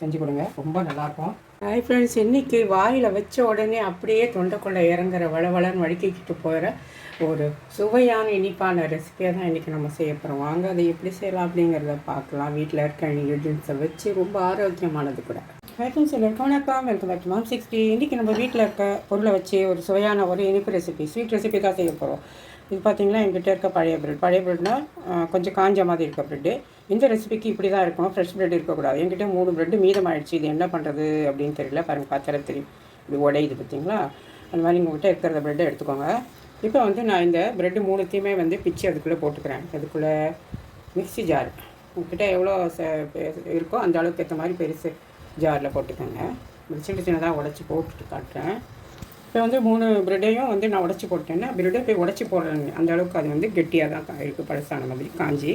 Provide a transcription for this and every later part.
செஞ்சு கொடுங்க. ரொம்ப நல்லாயிருக்கும். ஹாய் ஃப்ரெண்ட்ஸ் இன்றைக்கி வாயில் வச்ச உடனே அப்படியே தொண்டைக்குள்ளே இறங்குற வளவளன்னு வடிக்கிக்கிட்டு போகிற ஒரு சுவையான இனிப்பான ரெசிபியை தான் இன்றைக்கி நம்ம செய்ய போகிறோம் வாங்க அதை எப்படி செய்யலாம் அப்படிங்கிறத பார்க்கலாம். வீட்டில் இருக்க இன்க்ரீடியன்ஸை வச்சு ரொம்ப ஆரோக்கியமானது கூட. ஹாய் ஃப்ரெண்ட்ஸ் வணக்கம். வெல்கம் பேக் டு சிக்ஸ்டி இன்றைக்கி நம்ம வீட்டில் இருக்க பொருளை வச்சு ஒரு சுவையான ஒரு இனிப்பு ரெசிபி ஸ்வீட் ரெசிபி தான் செய்ய போகிறோம் இது பார்த்திங்கனா எங்கிட்ட இருக்க பழைய பிரெட் பழைய பிரெட்னா கொஞ்சம் காஞ்ச மாதிரி இருக்க பிரெட்டு இந்த ரெசிபிக்கு இப்படி தான் இருக்கணும். ஃப்ரெஷ் பிரெட் இருக்கக்கூடாது. எங்கிட்ட மூணு ப்ரெட் மீதம் ஆயிடுச்சு இது என்ன பண்ணுறது அப்படின்னு தெரியல. பாருங்கள் பார்த்தாலே தெரியும். இது உடையுது பார்த்தீங்களா அந்த மாதிரி உங்கள்கிட்ட இருக்கிற பிரெட்டை எடுத்துக்கோங்க. இப்போ வந்து நான் இந்த பிரெட்டு மூணுத்தையுமே வந்து பிச்சு அதுக்குள்ளே போட்டுக்கிறேன். அதுக்குள்ளே மிக்ஸி ஜார் உங்ககிட்ட எவ்வளோ ச பெ- இருக்கோ அந்த அளவுக்கு ஏற்ற மாதிரி பெருசு ஜாரில் போட்டுக்கோங்க. சின்ன சின்னதாக உடச்சி போட்டுட்டு காட்டுறேன். இப்போ வந்து மூணு பிரெட்டையும் வந்து நான் உடச்சி போட்டேன்னா பிரெட்டை போய் உடச்சி போடுறேங்க அந்த அளவுக்கு அது வந்து கெட்டியாக தான் இருக்குது பழசான மாதிரி காஞ்சி.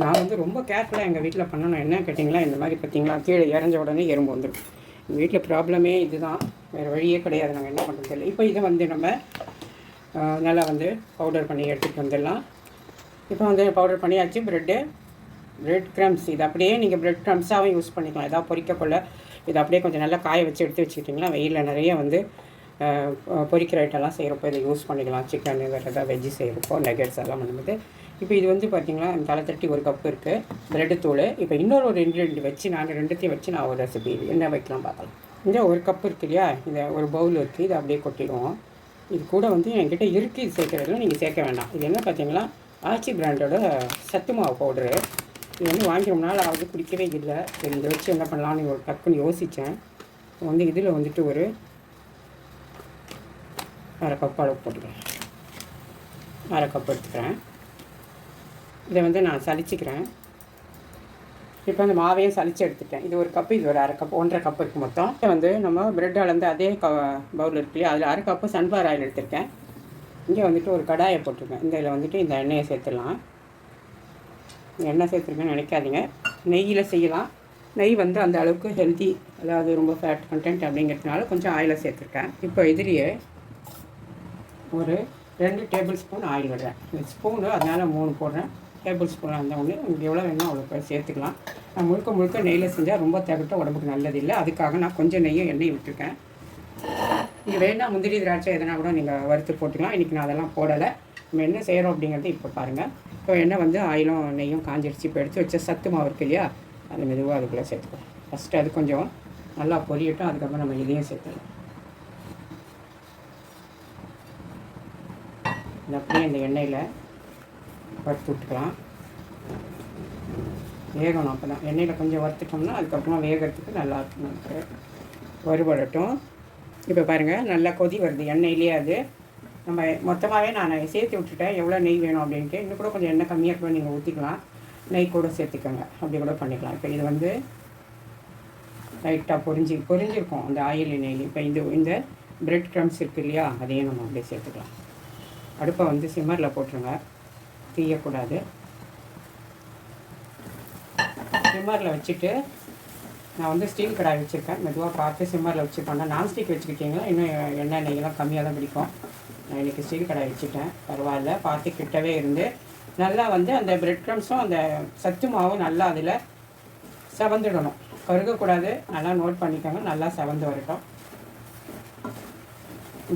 நான் வந்து ரொம்ப கேர்ஃபுல்லாக எங்கள் வீட்டில் பண்ணணும். என்ன கேட்டிங்களா? இந்த மாதிரி பார்த்தீங்களா? கீழே இறஞ்ச உடனே எறும்பு வந்துடும் எங்கள் வீட்டில் ப்ராப்ளமே இதுதான். வேறு வழியே கிடையாது. நாங்கள் என்ன பண்ணுறது இல்லை இப்போ இதை வந்து நம்ம நல்லா வந்து பவுடர் பண்ணி எடுத்துகிட்டு வந்துடலாம். இப்போ வந்து பவுடர் பண்ணியாச்சு. ப்ரெட்டு பிரெட் க்ரம்ஸ் இது அப்படியே நீங்கள் பிரெட் க்ரம்ஸாகவும் யூஸ் பண்ணிக்கலாம். ஏதாவது பொறிக்கக்குள்ள இது அப்படியே கொஞ்சம் நல்லா காய வச்சு எடுத்து வச்சுக்கிட்டிங்கன்னா வெயிலில் நிறைய வந்து பொறிக்கிற ஐட்டம்லாம் செய்கிறப்போ இதை யூஸ் பண்ணிக்கலாம். சிக்கன் வேறு ஏதாவது வெஜ்ஜி செய்கிறப்போ நெகட்ஸ் எல்லாம் பண்ணும்போது. இப்போ இது வந்து பார்த்திங்களா தலை தட்டி ஒரு கப் இருக்குது பிரெட்டு தூள். இப்போ இன்னொரு ஒரு இன்க்ரீடியன்ட் வச்சு நாங்கள் ரெண்டுத்தையும் வச்சு நான் ஒரு ரெசிபி என்ன வைக்கலாம் பார்க்கலாம். இந்த ஒரு கப் இருக்கு இல்லையா? இந்த ஒரு பவுல் இருக்குது இதை அப்படியே கொட்டிடுவோம். இது கூட வந்து என்கிட்ட இருக்குது இது சேர்க்குறதுல நீங்கள் சேர்க்க வேண்டாம். இது என்ன பார்த்தீங்கன்னா ஆச்சி பிராண்டோட சத்து மாவு பவுடரு இது வந்து வாங்கி ரொம்ப நாள் ஆகுது குடிக்கவே இல்லை. சரி இதை வச்சு என்ன பண்ணலாம்னு ஒரு டக்குன்னு யோசித்தேன் வந்து இதில் வந்துட்டு ஒரு அரை கப் அளவு போட்டுக்கிறேன். அரை கப் எடுத்துக்கிறேன். இதை வந்து நான் சலிச்சுக்கிறேன். இப்போ அந்த மாவையும் சலிச்சு எடுத்துட்டேன். இது ஒரு கப்பு இது ஒரு அரை கப் ஒன்றரை கப் இருக்குது மொத்தம். இதை வந்து நம்ம பிரெட் அளந்து அதே க பவுல் இருக்கு இல்லையா அதில் அரை கப்பு சன்ஃப்ளவர் ஆயில் எடுத்திருக்கேன். இங்கே வந்துட்டு ஒரு கடாயை போட்டிருக்கேன். இந்த இதில் வந்துட்டு இந்த எண்ணெயை சேர்த்துடலாம். எண்ணெய் சேர்த்துருக்கேன்னு நினைக்காதீங்க. நெய்யில் செய்யலாம். நெய் வந்து அந்த அளவுக்கு ஹெல்தி அதாவது ரொம்ப ஃபேட் கண்டென்ட் அப்படிங்கிறதுனால கொஞ்சம் ஆயிலை சேர்த்துருக்கேன். இப்போ இதுலேயே ஒரு ரெண்டு டேபிள் ஸ்பூன் ஆயில் விடுறேன் ஸ்பூனு அதனால் மூணு போடுறேன். டேபிள் ஸ்பூன் அந்த ஒன்று உங்களுக்கு எவ்வளோ வேணுமோ அவ்வளோ சேர்த்துக்கலாம். நான் முழுக்க முழுக்க நெய்யில் செஞ்சால் ரொம்ப தேவைட்ட உடம்புக்கு நல்லது இல்லை. அதுக்காக நான் கொஞ்சம் நெய்யும் எண்ணெய் விட்டுருக்கேன். நீங்கள் வேணால் முந்திரி திராட்சை எதனா கூட நீங்கள் வறுத்து போட்டுக்கலாம். இன்றைக்கி நான் அதெல்லாம் போடலை. நம்ம என்ன செய்கிறோம் அப்படிங்கிறது இப்போ பாருங்கள் இப்போ எண்ணெய் வந்து ஆயிலும் நெய்யும் காஞ்சிடுச்சு இப்போ எடுத்து வச்ச சத்து மாவு இருக்கு இல்லையா? அது மெதுவாக அதுக்குள்ளே சேர்த்துக்கலாம் ஃபஸ்ட்டு அது கொஞ்சம் நல்லா பொரியட்டும். அதுக்கப்புறம் நம்ம இதையும் சேர்த்துக்கலாம். இந்த அப்படியே இந்த எண்ணெயில் வறுத்து விட்டுக்கலாம். வேகணும் அப்போ தான் எண்ணெயில் கொஞ்சம் வறுத்துட்டோம்னா அதுக்கப்புறமா வேகிறதுக்கு நல்லா இருக்கும். நமக்கு வறுபடட்டும். இப்போ பாருங்கள் நல்லா கொதி வருது. எண்ணெயிலே அது நம்ம மொத்தமாகவே நான் சேர்த்து விட்டுட்டேன். எவ்வளோ நெய் வேணும் அப்படின்ட்டு. இன்னும் கூட கொஞ்சம் எண்ணெய் கம்மியாக கூட நீங்கள் ஊற்றிக்கலாம் நெய் கூட சேர்த்துக்கோங்க. அப்படி கூட பண்ணிக்கலாம். இப்போ இது வந்து லைட்டாக பொரிஞ்சு பொரிஞ்சிருக்கும். அந்த ஆயில் நெய் இப்போ இந்த இந்த பிரெட் க்ரம்ஸ் இருக்கு இல்லையா? அதையும் நம்ம அப்படியே சேர்த்துக்கலாம். அடுப்பை வந்து சிம்மரில் போட்டுருங்க. தீயக்கூடாது. சிம்மரில் வச்சுட்டு நான் வந்து ஸ்டீல் கடாய் வச்சுருக்கேன். மெதுவாக பார்த்து சிம்மரில் வச்சு நான் நான்ஸ்டிக் வச்சுக்கிட்டிங்கன்னா இன்னும் எண்ணெய் நெய்யெல்லாம் கம்மியாக தான் பிடிக்கும். நான் இன்றைக்கி ஸ்டீல் கடை வச்சுட்டேன். பரவாயில்ல. பார்த்து கிட்டவே இருந்து நல்லா வந்து அந்த பிரெட் க்ரம்ஸும் அந்த சத்து மாவும் நல்லா அதில் செவந்துடணும். கருகக்கூடாது. நல்லா நோட் பண்ணிக்கோங்க. நல்லா செவந்து வரட்டும்.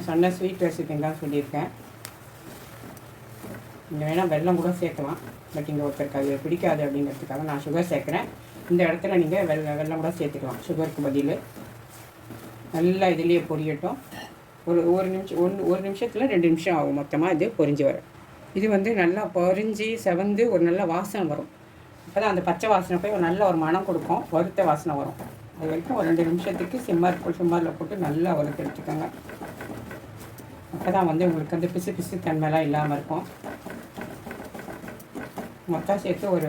சொன்ன ஸ்வீட் ரெசிபின்னு தான் சொல்லியிருக்கேன். இங்கே வேணால் வெல்லம் கூட சேர்க்கலாம். பட் இங்கே ஒருத்தருக்கு அது பிடிக்காது அப்படிங்கிறதுக்காக நான் சுகர் சேர்க்குறேன். இந்த இடத்துல நீங்கள் வெள்ள வெல்லம் கூட சேர்த்துக்கலாம். சுகருக்கு பதில். நல்லா இதுலேயே பொரியட்டும். ஒரு ஒரு நிமிஷம் ஒன்று ஒரு நிமிஷத்தில் ரெண்டு நிமிஷம் ஆகும் மொத்தமாக இது பொரிஞ்சு வரும் இது வந்து நல்லா பொரிஞ்சு செவந்து ஒரு நல்ல வாசனை வரும். அப்போ தான் அந்த பச்சை வாசனை போய் ஒரு நல்ல ஒரு மனம் கொடுக்கும். வறுத்த வாசனை வரும். அது வரைக்கும் ஒரு ரெண்டு நிமிஷத்துக்கு சிம்மர் சிம்மரில் போட்டு நல்லா வறுத்து எடுத்துக்கோங்க. அப்போ தான் வந்து உங்களுக்கு வந்து பிசு பிசு தன்மைலாம் இல்லாமல் இருக்கும். மொத்தம் சேர்த்து ஒரு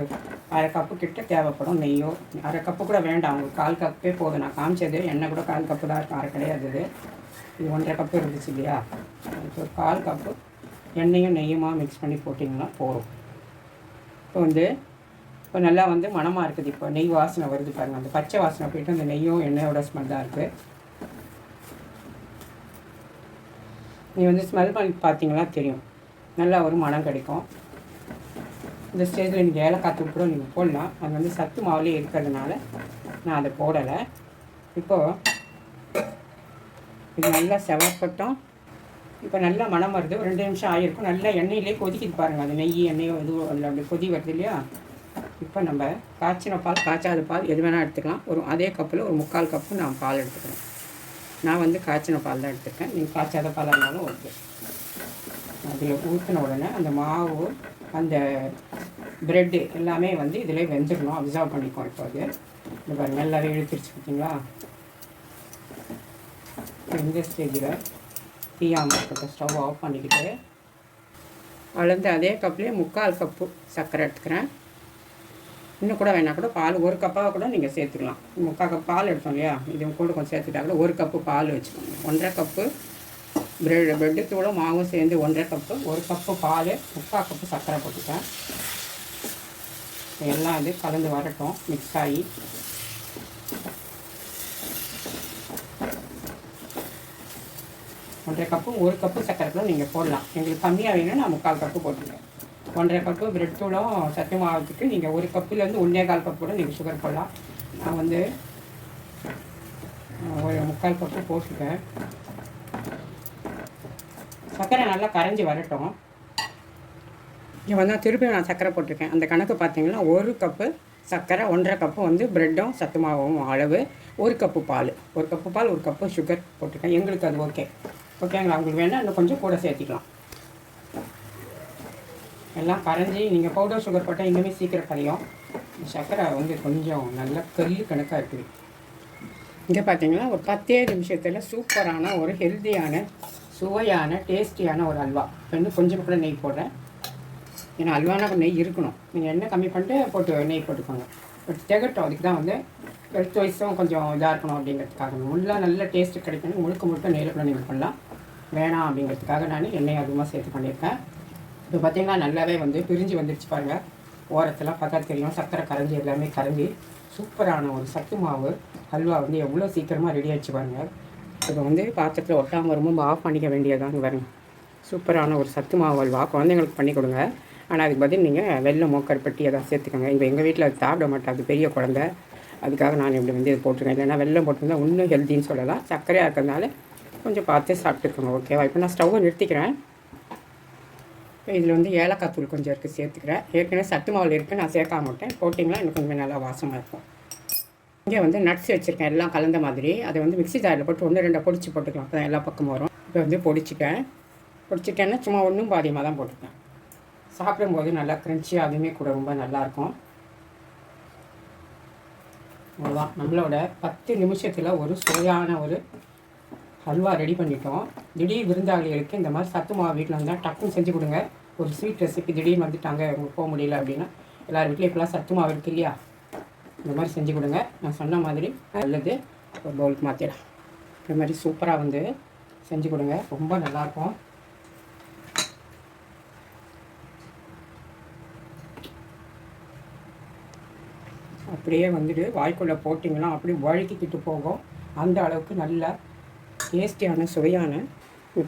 அரை கப்பு கிட்ட தேவைப்படும் நெய்யோ. அரை கப்பு கூட வேண்டாம். உங்களுக்கு கால் கப்பே போதும். நான் காமிச்சது. எண்ணெய் கூட கால் கப்பு தான் இருக்கும் அரை கிடையாது இது ஒன்றரை கப்பு இருந்துச்சு இல்லையா? அதுக்கு ஒரு கால் கப்பு எண்ணெயும் நெய்யுமா மிக்ஸ் பண்ணி போட்டிங்கன்னா போகும் இப்போ வந்து இப்போ நல்லா வந்து மனமாக இருக்குது. இப்போ நெய் வாசனை வருது பாருங்கள் அந்த பச்சை வாசனை போயிட்டு அந்த நெய்யும் எண்ணெயோட ஸ்மெல் தான் இருக்குது நீ வந்து ஸ்மெல் பண்ணி பார்த்தீங்கன்னா தெரியும். நல்லா ஒரு மனம் கிடைக்கும். இந்த ஸ்டேஜில் நீங்கள் ஏலக்காய் தூள் கூட நீங்கள் போடலாம். அது வந்து சத்து மாவுலேயே இருக்கிறதுனால நான் அதை போடலை. இப்போது இது நல்லா செவப்பட்டோம் இப்போ நல்லா மனம் வருது. ஒரு ரெண்டு நிமிஷம் ஆகிருக்கும் நல்லா எண்ணெயிலே கொதிக்குது பாருங்கள் அது நெய் எண்ணெயோ இது அதில் அப்படி கொதி வருது இல்லையா? இப்போ நம்ம காய்ச்சின பால் காய்ச்சாத பால் எது வேணால் எடுத்துக்கலாம். ஒரு அதே கப்பில் ஒரு முக்கால் கப்பு நான் பால் எடுத்துக்கிறேன். நான் வந்து காய்ச்சின பால் தான் எடுத்துருக்கேன். நீங்கள் காய்ச்சாத பாலாக இருந்தாலும் ஓகே. அதில் ஊற்றின உடனே அந்த மாவு அந்த ப்ரெட்டு எல்லாமே வந்து இதில் வெந்துடணும் அப்சர்வ் பண்ணிக்கோ இப்போ அது இந்த பாருங்கள் எல்லாரும் இழுத்துருச்சு பார்த்தீங்களா இந்த ஸ்டேஜில் தீயாமல் இருக்கட்டும் ஸ்டவ் ஆஃப் பண்ணிக்கிட்டு அளந்து அதே கப்லேயே முக்கால் கப்பு சர்க்கரை எடுத்துக்கிறேன். இன்னும் கூட வேணால் கூட பால் ஒரு கப்பாக கூட நீங்கள் சேர்த்துக்கலாம். முக்கால் கப் பால் எடுத்தோம் இல்லையா? இது கூட கொஞ்சம் சேர்த்துட்டா கூட ஒரு கப்பு பால் வச்சுக்கோங்க. ஒன்றரை கப்பு பிரெட் பிரெட்டு தூளும் மாவும் சேர்ந்து ஒன்றரை கப்பு ஒரு கப்பு பால் முக்கால் கப்பு சர்க்கரை போட்டுட்டேன். எல்லாம் இது கலந்து வரட்டும் மிக்ஸ் ஆகி. ஒன்றரை கப்பு ஒரு கப்பு சர்க்கரை கூட நீங்கள் போடலாம். எங்களுக்கு கம்மியாக வேணும்னா நான் முக்கால் கப்பு போட்டுருக்கேன் ஒன்றரை கப்பு பிரெட் தூளும் சத்து மாவத்துக்கு நீங்கள் ஒரு கப்புலேருந்து ஒன்றே கால் கப்பு கூட நீங்கள் சுகர் போடலாம். நான் வந்து ஒரு முக்கால் கப்பு போட்டுட்டேன் சர்க்கரை நல்லா கரைஞ்சி வரட்டும். இங்கே வந்து திருப்பி நான் சர்க்கரை போட்டிருக்கேன். அந்த கணக்கு பார்த்தீங்கன்னா ஒரு கப்பு சர்க்கரை ஒன்றரை கப்பு வந்து ப்ரெட்டும் சத்து மாவும் அளவு ஒரு கப்பு பால். ஒரு கப்பு பால் ஒரு கப்பு சுகர் போட்டிருக்கேன். எங்களுக்கு அது ஓகே ஓகேங்களா? உங்களுக்கு வேணால் இன்னும் கொஞ்சம் கூட சேர்த்திக்கலாம். எல்லாம் கரைஞ்சி நீங்கள் பவுடர் சுகர் போட்டால் இன்னுமே சீக்கிரம் கரையும். சர்க்கரை வந்து கொஞ்சம் நல்ல கல் கணக்காக இருக்குது. இங்கே பார்த்தீங்கன்னா ஒரு பத்தே நிமிஷத்தில் சூப்பரான ஒரு ஹெல்த்தியான சுவையான டேஸ்டியான ஒரு அல்வா. இப்போ இன்னும் கொஞ்சம் கூட நெய் போடுறேன். ஏன்னா அல்வானா நெய் இருக்கணும். நீங்கள் எண்ணெய் கம்மி பண்ணிட்டு போட்டு நெய் போட்டுக்கோங்க. பட் திகட்டும் அதுக்கு தான் வந்து ஹெல்த் வைஸும் கொஞ்சம் இதாக இருக்கணும் அப்படிங்கிறதுக்காக. முள்ள நல்ல டேஸ்ட்டு கிடைக்கணும். முழுக்க முழுக்க நேரில் நீங்கள் பண்ணலாம் வேணாம் அப்படிங்கிறதுக்காக நான் எண்ணெய் அதிகமாக சேர்த்து பண்ணியிருக்கேன். இப்போ பார்த்தீங்கன்னா நல்லாவே வந்து பிரிஞ்சு வந்துடுச்சு பாருங்கள் ஓரத்தில் பார்த்தா தெரியும். சர்க்கரை கரைஞ்சி எல்லாமே கரைஞ்சி சூப்பரான ஒரு சத்து மாவு. ஹல்வா வந்து எவ்வளோ சீக்கிரமாக ரெடி ஆகிடுச்சு பாருங்கள் இப்போ வந்து பாத்திரத்தில் ஒட்டாமல் வரும்போது ஆஃப் பண்ணிக்க வேண்டியதாங்க பாருங்க. சூப்பரான ஒரு சத்து மாவு அல்வா. குழந்தைங்களுக்கு பண்ணி கொடுங்க. ஆனால் அதுக்கு பதில் நீங்கள் வெள்ளை மோக்கர் பட்டி எதாவது சேர்த்துக்கோங்க. இப்போ எங்கள் வீட்டில் அது சாப்பிட மாட்டாது பெரிய குழந்தை. அதுக்காக நான் இப்படி வந்து இது போட்டிருக்கேன். இல்லைன்னா வெள்ளம் போட்டிருந்தா இன்னும் ஹெல்த்தின்னு சொல்லலாம். சர்க்கரையாக இருக்கிறதுனால கொஞ்சம் பார்த்து சாப்பிட்டுக்கோங்க ஓகேவா இப்போ நான் ஸ்டவ்வை நிறுத்திக்கிறேன். இப்போ இதில் வந்து ஏலக்காய் தூள் கொஞ்சம் இருக்குது சேர்த்துக்கிறேன். ஏற்கனவே சத்து மாவில் இருக்குது நான் சேர்க்க மாட்டேன் போட்டிங்கன்னா எனக்கு கொஞ்சம் நல்லா வாசமாக இருக்கும். இங்கே வந்து நட்ஸ் வச்சுருக்கேன் எல்லாம் கலந்த மாதிரி. அதை வந்து மிக்சி ஜாரில் போட்டு ஒன்று ரெண்டை பொடிச்சு போட்டுக்கலாம். அப்போ தான் எல்லா பக்கமும் வரும். இப்போ வந்து பொடிச்சிட்டேன். பொடிச்சிட்டேன்னா சும்மா ஒன்றும் பாதியமாக தான் போட்டுருக்கேன் சாப்பிடும்போது நல்லா க்ரன்ச்சியாக அதுவுமே கூட ரொம்ப நல்லாயிருக்கும் அவ்வளோதான் நம்மளோட பத்து நிமிஷத்தில் ஒரு சுவையான ஒரு ஹல்வா ரெடி பண்ணிட்டோம். திடீர் விருந்தாளிகளுக்கு இந்த மாதிரி சத்து மாவு வீட்டில் வந்தால் டக்குன்னு செஞ்சு கொடுங்க. ஒரு ஸ்வீட் ரெசிபி திடீர்னு வந்துட்டாங்க உங்களுக்கு போக முடியல அப்படின்னா எல்லார் வீட்லேயும் இப்போலாம் சத்து மாவு இருக்கு இல்லையா? இந்த மாதிரி செஞ்சு கொடுங்க. நான் சொன்ன மாதிரி நல்லது ஒரு பவுலுக்கு மாற்றிடலாம் இந்த மாதிரி சூப்பராக வந்து செஞ்சு கொடுங்க. ரொம்ப நல்லாயிருக்கும் அப்படியே வந்துட்டு வாய்க்குள்ளே போட்டிங்கன்னா அப்படியே வழுக்கிக்கிட்டு போகும். அந்த அளவுக்கு நல்ல டேஸ்டியான சுவையான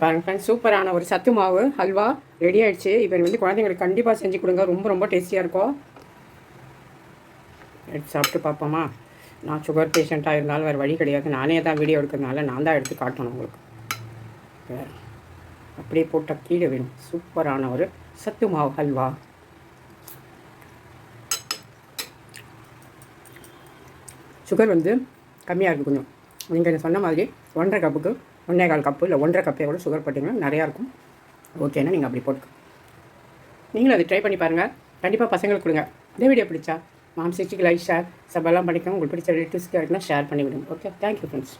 பாருங்க ஃப்ரெண்ட்ஸ் சூப்பரான ஒரு சத்து மாவு ஹல்வா ரெடி ஆகிடுச்சு இப்போ வந்து குழந்தைங்களுக்கு கண்டிப்பாக செஞ்சு கொடுங்க. ரொம்ப ரொம்ப டேஸ்டியாக இருக்கும். எடுத்து சாப்பிட்டு பார்ப்போமா? நான் சுகர் பேஷண்ட்டாக இருந்தாலும் வேறு வழி கிடையாது. நானே தான் வீடியோ எடுக்கிறதுனால நான் தான் எடுத்து காட்டணும் உங்களுக்கு. வேறு அப்படியே போட்டால் கீழே வேணும் சூப்பரான ஒரு சத்து மாவு ஹல்வா சுகர் வந்து கம்மியாக இருக்குது கொஞ்சம். நீங்கள் சொன்ன மாதிரி ஒன்றரை கப்புக்கு ஒன்றே கால் கப்பு இல்லை ஒன்றரை கப்பே கூட சுகர் போட்டிங்கன்னா நிறையா இருக்கும். ஓகேன்னா நீங்கள் அப்படி போட்டு நீங்களும் அதை ட்ரை பண்ணி பாருங்கள் கண்டிப்பாக பசங்களுக்கு கொடுங்க. இந்த வீடியோ பிடிச்சா மாம் சிக்ஸ்டிக்கு லைக் ஷேர் சப்பெல்லாம் பண்ணிக்கோங்க. உங்களுக்கு பிடிச்ச ரிலேட்டிவ்ஸ்க்கு இருக்குன்னா ஷேர் பண்ணிவிடுங்க. Okay thank you friends